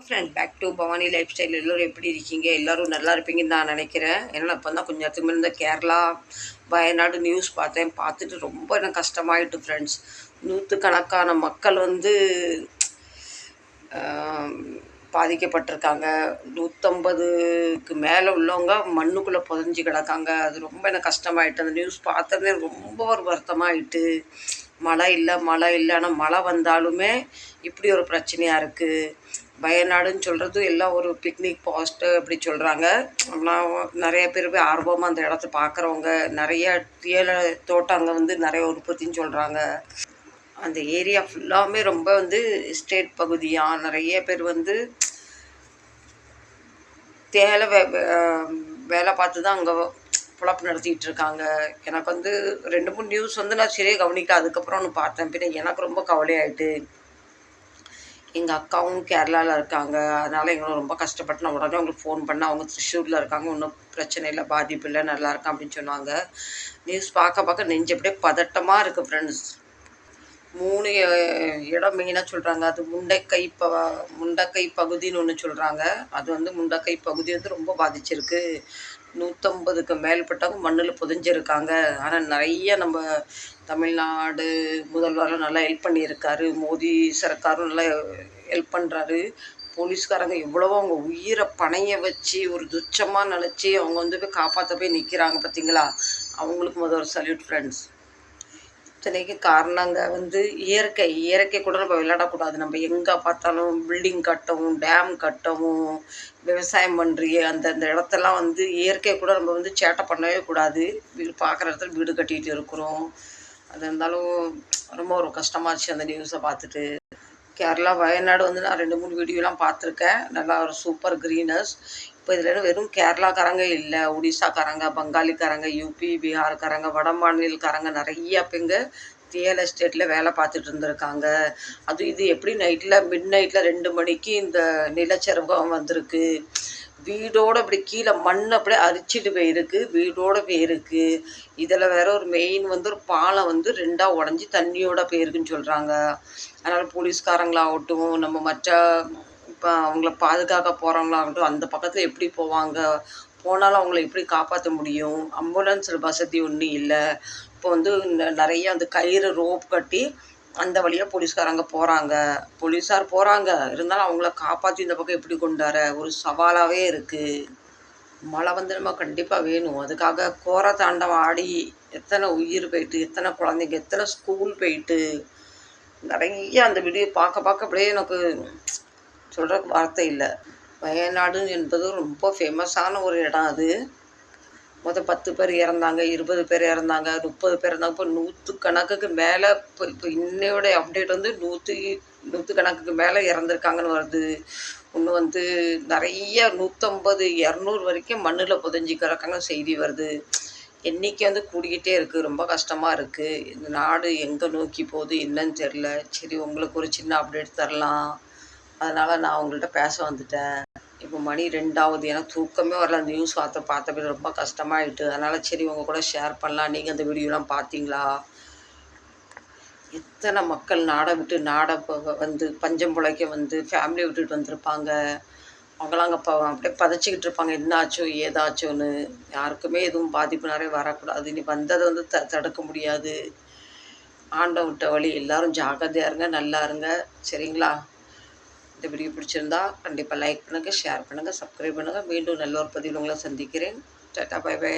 Hello friend back to Bhavani lifestyle எல்லோரும் எப்படி இருக்கீங்க? எல்லோரும் நல்லா இருப்பீங்கன்னு நான் நினைக்கிறேன். ஏன்னா இப்போ தான் கொஞ்சம் நேரத்துக்கு முன்னாடி இந்த கேரளா வயநாடு நியூஸ் பார்த்தேன். பார்த்துட்டு ரொம்ப எனக்கு கஷ்டமாயிட்டு ஃப்ரெண்ட்ஸ் நூற்றுக்கணக்கான மக்கள் வந்து பாதிக்கப்பட்டிருக்காங்க. நூற்றம்பதுக்கு மேலே உள்ளவங்க மண்ணுக்குள்ளே புதஞ்சு கிடக்காங்க. அது ரொம்ப எனக்கு கஷ்டமாயிட்டு அந்த நியூஸ் பார்த்ததே ரொம்ப ஒரு வருத்தமாயிட்டு. மழை இல்லை மழை இல்லை. ஆனால் மழை வந்தாலுமே இப்படி ஒரு பிரச்சனையாக இருக்குது வயநாடுன்னு சொல்கிறது எல்லாம் ஒரு பிக்னிக் பாஸ்ட்டு அப்படி சொல்கிறாங்க ஆனால் நிறைய பேர் போய் ஆர்வமாக அந்த இடத்த பார்க்குறவங்க நிறைய தேயிலை தோட்டம் அங்கே வந்து நிறைய உற்பத்தின்னு சொல்கிறாங்க அந்த ஏரியா ஃபுல்லாமே ரொம்ப வந்து ஸ்டேட் பகுதியாக நிறைய பேர் வந்து தேயிலை வே வே- வேலை பார்த்து தான் அங்கே புழப்பு நடத்திட்டு இருக்காங்க. எனக்கு வந்து ரெண்டு மூணு நியூஸ் வந்து நான் சரியாக கவனிக்கல. அதுக்கப்புறம் ஒன்று பார்த்தேன். பின்ன எனக்கு ரொம்ப கவலையாயிட்டு எங்கள் அக்காவும் கேரளாவில் இருக்காங்க. அதனால் எங்களும் ரொம்ப கஷ்டப்பட்டு நான் உடனே அவங்களுக்கு ஃபோன் பண்ணேன். அவங்க திருச்சூரில் இருக்காங்க. ஒன்றும் பிரச்சனை இல்லை. பாதிப்பு இல்லை. நல்லா இருக்கேன் அப்படின்னு சொன்னாங்க. நியூஸ் பார்க்க பார்க்க நெஞ்சு அப்படியே பதட்டமாக இருக்குது ஃப்ரெண்ட்ஸ் மூணு இடம் மெயினாக சொல்கிறாங்க அது முண்டைக்கை ப முண்டக்கை பகுதின்னு ஒன்று சொல்கிறாங்க அது வந்து முண்டக்கை பகுதி வந்து ரொம்ப பாதிச்சிருக்கு. நூற்றம்பதுக்கு மேற்பட்டவங்க மண்ணில் புதைஞ்சிருக்காங்க. ஆனால் நிறைய நம்ம தமிழ்நாடு முதல்வரும் நல்லா ஹெல்ப் பண்ணியிருக்காரு. மோடி சர்க்காரும் நல்லா ஹெல்ப் பண்ணுறாரு போலீஸ்காரங்க எவ்வளவோ அவங்க உயிரை பணைய வச்சு ஒரு துச்சமாக நினச்சி அவங்க வந்து போய் காப்பாற்ற போய் நிற்கிறாங்க பார்த்தீங்களா அவங்களுக்கு முதல் ஒரு சல்யூட் ஃப்ரெண்ட்ஸ் இத்தனைக்கு காரணங்க வந்து இயற்கை இயற்கை கூட நம்ம விளையாடக்கூடாது. நம்ம எங்கே பார்த்தாலும் பில்டிங் கட்டவும் டேம் கட்டவும் விவசாயம் பண்ணுறிய அந்த அந்த இடத்தெல்லாம் வந்து இயற்கை கூட நம்ம வந்து சேட்டை பண்ணவே கூடாது. வீடு பார்க்குற இடத்துல வீடு கட்டிகிட்டு இருக்கிறோம். அது இருந்தாலும் ரொம்ப ஒரு கஷ்டமாக இருந்துச்சு அந்த நியூஸை பார்த்துட்டு. கேரளா வயநாடு வந்து நான் ரெண்டு மூணு வீடியோலாம் பார்த்துருக்கேன். நல்லா ஒரு சூப்பர் க்ரீனஸ் இப்போ இதில் வெறும் கேரளாக்காரங்க இல்லை ஒடிசாக்காரங்க பங்காளிக்காரங்க யூபி பீகார்காரங்க வட மாநிலக்காரங்க நிறைய பேங்க ரியல் எஸ்டேட்டில் வேலை பார்த்துட்டு இருந்திருக்காங்க. அது இது எப்படி நைட்டில் மிட் நைட்டில் ரெண்டு மணிக்கு இந்த நிலச்சரிவம் வந்திருக்கு. வீடோட அப்படி கீழே மண் அப்படியே அரிச்சிட்டு போயிருக்கு வீடோட போயிருக்கு. இதில் வேற ஒரு மெயின் வந்து ஒரு பாலம் வந்து ரெண்டாக உடஞ்சி தண்ணியோட போயிருக்குன்னு சொல்கிறாங்க அதனால் போலீஸ்காரங்களாகட்டும் நம்ம மற்ற இப்போ அவங்கள பாதுகாக்க போகிறவங்களாகட்டும் அந்த பக்கத்தில் எப்படி போவாங்க? போனாலும் அவங்கள எப்படி காப்பாற்ற முடியும்? அம்புலன்ஸ் வசதி ஒன்றும் இல்லை. இப்போ வந்து நிறைய அந்த கயிறு ரோப் கட்டி அந்த வழியாக போலீஸ்காரங்க போகிறாங்க போலீஸார் போகிறாங்க இருந்தாலும் அவங்கள காப்பாற்றி இந்த பக்கம் எப்படி கொண்டு வர? ஒரு சவாலாகவே இருக்குது மழை வந்து நம்ம கண்டிப்பாக வேணும். அதுக்காக கோர தாண்டவம் ஆடி எத்தனை உயிர் போயிட்டு எத்தனை குழந்தைங்க எத்தனை ஸ்கூல் போயிட்டு நிறைய அந்த வீடியோ பார்க்க பார்க்க அப்படியே எனக்கு சொல்கிற வார்த்தை இல்லை. வயநாடு என்பது ரொம்ப ஃபேமஸான ஒரு இடம் அது. மொதல் பத்து பேர் இறந்தாங்க இருபது பேர் இறந்தாங்க முப்பது பேர் இருந்தாங்க இப்போ நூற்று கணக்குக்கு மேலே இப்போ இப்போ இன்னையோட அப்டேட் வந்து நூற்றி கணக்குக்கு மேலே இறந்துருக்காங்கன்னு வருது. இன்னும் வந்து நிறைய நூற்றம்பது இரநூறு வரைக்கும் மண்ணில் புதஞ்சி கிடக்காங்க செய்தி வருது. எண்ணிக்கை வந்து கூடிக்கிட்டே இருக்குது ரொம்ப கஷ்டமாக இருக்குது இந்த நாடு எங்கே நோக்கி போகுது என்னன்னு தெரில சரி உங்களுக்கு ஒரு சின்ன அப்டேட் தரலாம். அதனால் நான் உங்கள்கிட்ட பேச வந்துட்டேன். இப்போ மணி ரெண்டாவது. எனக்கு தூக்கமே வரல. அந்த நியூஸ் வார்த்தை பார்த்த பிறகு ரொம்ப கஷ்டமாயிட்டு. அதனால் சரி உங்கள் கூட ஷேர் பண்ணலாம். நீங்கள் அந்த வீடியோலாம் பார்த்தீங்களா? எத்தனை மக்கள் நாடை விட்டு நாடை வந்து பஞ்சம் புழைக்க வந்து ஃபேமிலியை விட்டுட்டு வந்திருப்பாங்க. அவங்களாம் அங்கே ப அப்படியே பதச்சிக்கிட்டு இருப்பாங்க. என்னாச்சோ ஏதாச்சோன்னு. யாருக்குமே எதுவும் பாதிப்பு நிறைய வரக்கூடாது. இனி வந்ததை வந்து த தடுக்க முடியாது. ஆண்டவன் விட்ட வழி எல்லாரும் ஜாக்கிரதையாக இருங்க நல்லா இருங்க. சரிங்களா? இந்த வீடியோ பிடிச்சிருந்தா கண்டிப்பாக லைக் பண்ணுங்கள் ஷேர் பண்ணுங்கள் சப்ஸ்கிரைப் பண்ணுங்கள் மீண்டும் நல்ல ஒரு பதிவில் உங்களை சந்திக்கிறேன். Tata bye by